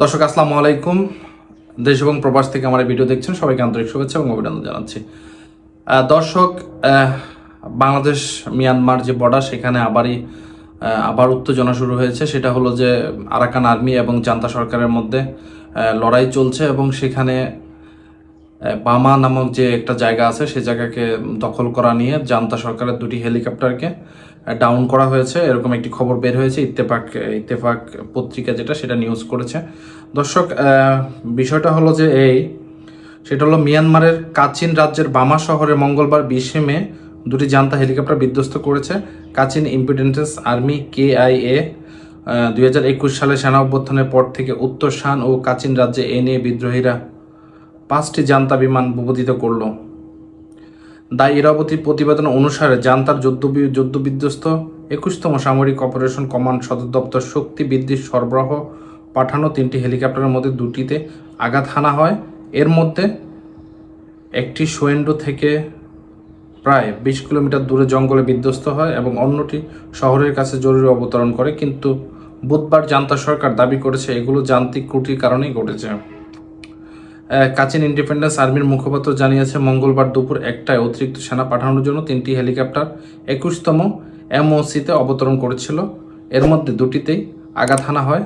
দর্শক, আসসালামু আলাইকুম। দেশ এবং প্রবাস থেকে আমার ভিডিও দেখছেন সবাইকে আন্তরিক শুভেচ্ছা এবং অভিনন্দন জানাচ্ছি। দর্শক বাংলাদেশ মিয়ানমার যে বর্ডার সেখানে আবারই আবার উত্তেজনা শুরু হয়েছে। সেটা হলো যে আরাকান আর্মি এবং জান্তা সরকারের মধ্যে লড়াই চলছে এবং সেখানে বামা নামক যে একটা জায়গা আছে সেই জায়গাকে দখল করা নিয়ে জান্তা সরকারের দুটি হেলিকপ্টারকে ডাউন করা হয়েছে। এরকম একটি খবর বের হয়েছে, ইত্তেফাক ইত্তেফাক পত্রিকা যেটা, সেটা নিউজ করেছে। দর্শক বিষয়টা হলো যে এই, সেটা হলো মিয়ানমারের কাচিন রাজ্যের বামা শহরে মঙ্গলবার বিশে মে দুটি জান্তা হেলিকপ্টার বিধ্বস্ত করেছে। Kachin independence army K I A, দুই হাজার একুশ সালে সেনা অভ্যর্থনের পর থেকে উত্তর শান ও কাচিন রাজ্যে এ নিয়ে বিদ্রোহীরা পাঁচটি জান্তা বিমান ভূপাতিত করল। দা ইরাবতী প্রতিবেদন অনুসারে জান্তার যুদ্ধ যুদ্ধ বিধ্বস্ত একুশতম সামরিক অপারেশন কমান্ড সদর দপ্তর শক্তি বৃদ্ধির সরবরাহ পাঠানো তিনটি হেলিকপ্টারের মধ্যে দুটিতে আঘাত হানা হয়। এর মধ্যে একটি সোয়েন্ডো থেকে প্রায় বিশ কিলোমিটার দূরে জঙ্গলে বিধ্বস্ত হয় এবং অন্যটি শহরের কাছে জরুরি অবতরণ করে। কিন্তু বুধবার জান্তা সরকার দাবি করেছে, এগুলো যান্ত্রিক ত্রুটির কারণেই ঘটেছে। কাচিন ইন্ডিপেন্ডেন্স আর্মির মুখপাত্র জানিয়েছে, মঙ্গলবার দুপুর একটায় অতিরিক্ত সেনা পাঠানোর জন্য তিনটি হেলিকপ্টার একুশতম এমওসিতে অবতরণ করেছিল। এর মধ্যে দুটিতেই আঘাত হানা হয়।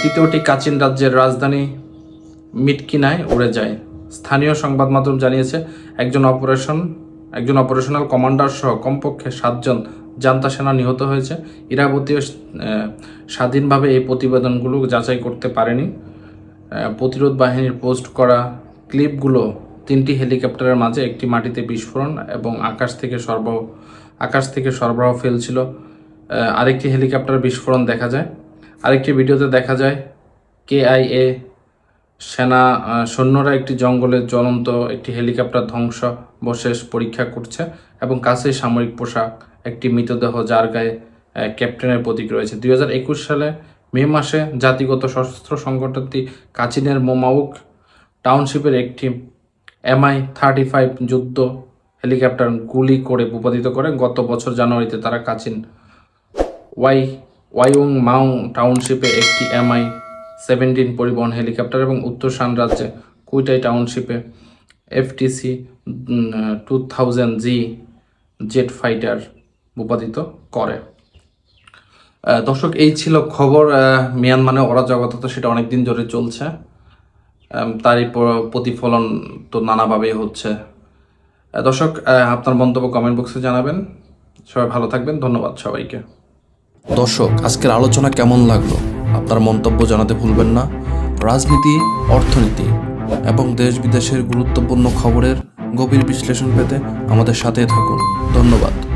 তৃতীয়টি কাচিন রাজ্যের রাজধানী মিটকিনায় উড়ে যায়। স্থানীয় সংবাদ মাধ্যম জানিয়েছে, একজন অপারেশন, একজন অপারেশনাল কমান্ডার সহ কমপক্ষে সাতজন জান্তা সেনা নিহত হয়েছে। ইরাবতীয় স্বাধীনভাবে এই প্রতিবেদনগুলো যাচাই করতে পারেনি। প্রতিরোধ বাহিনীর পোস্ট করা ক্লিপগুলো তিনটি হেলিকপ্টারের মাঝে একটি মাটিতে বিস্ফোরণ এবং আকাশ থেকে সরবরাহ, আকাশ থেকে সরবরাহ ফেলছিল। আরেকটি হেলিকপ্টার বিস্ফোরণ দেখা যায়। আরেকটি ভিডিওতে দেখা যায়, কেআইএ সেনা সৈন্যরা একটি জঙ্গলে জ্বলন্ত একটি হেলিকপ্টার ধ্বংস বশেষ পরীক্ষা করছে এবং কাছেই সামরিক পোশাক, একটি মৃতদেহ যার গায়ে ক্যাপ্টেনের প্রতীক রয়েছে। দুই হাজার একুশ সালে মে মাসে জাতিগত সশস্ত্র সংগঠনটি কাচিনের মোমাউক টাউনশিপের একটি এমআই থার্টি ফাইভ যুদ্ধ হেলিকপ্টার গুলি করে ভূপাতিত করে। গত বছর জানুয়ারিতে তারা কাচিন ওয়াই ওয়াইং মাউ টাউনশিপে একটি এমআই সেভেন্টিন পরিবহন হেলিকপ্টার এবং উত্তর শান রাজ্যে কুইটাই টাউনশিপে FTC two thousand G jet fighter ভূপাতিত করে। দর্শক, এই ছিল খবর মিয়ানমারে অরাজকতা সেটা অনেক দিন ধরে চলছে। তারই প্রতিফলন তো নানাভাবেই হচ্ছে। দর্শক আপনার মন্তব্য কমেন্ট বক্সে জানাবেন। সবাই ভালো থাকবেন, ধন্যবাদ সবাইকে। দর্শক, আজকের আলোচনা কেমন লাগল? আপনার মন্তব্য জানাতে ভুলবেন না। রাজনীতি, অর্থনীতি এবং দেশ বিদেশের গুরুত্বপূর্ণ খবরের গভীর বিশ্লেষণ পেতে আমাদের সাথে থাকুন। ধন্যবাদ।